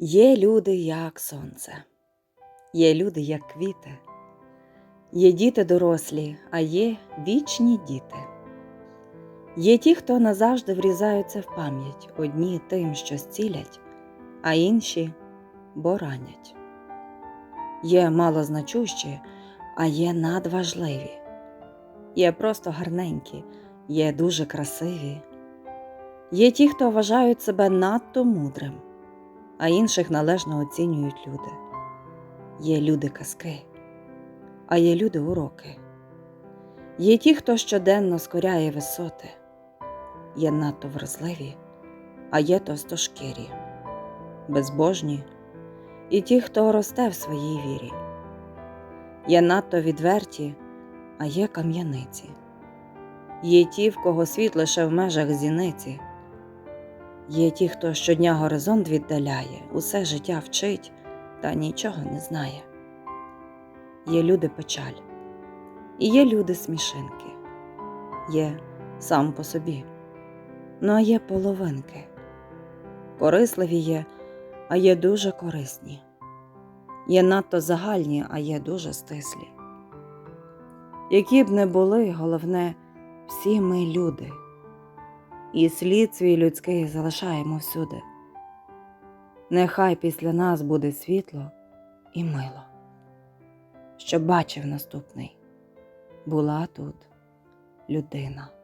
Є люди, як сонце, є люди, як квіти, є діти дорослі, а є вічні діти. Є ті, хто назавжди врізаються в пам'ять, одні тим, що зцілять, а інші бо ранять. Є малозначущі, а є надважливі, є просто гарненькі, є дуже красиві. Є ті, хто вважають себе надто мудрим, а інших належно оцінюють люди. Є люди казки, а є люди уроки. Є ті, хто щоденно скоряє висоти, є надто вразливі, а є тостошкірі, безбожні і ті, хто росте в своїй вірі. Є надто відверті, а є кам'яниці. Є ті, в кого світ лише в межах зіниці. Є ті, хто щодня горизонт віддаляє, усе життя вчить та нічого не знає. Є люди печаль, і є люди смішинки, є сам по собі, ну а є половинки. Корисливі є, а є дуже корисні, є надто загальні, а є дуже стислі. Які б не були, головне, всі ми люди і слід свій людський залишаємо всюди. Нехай після нас буде світло і мило, щоб бачив наступний, була тут людина.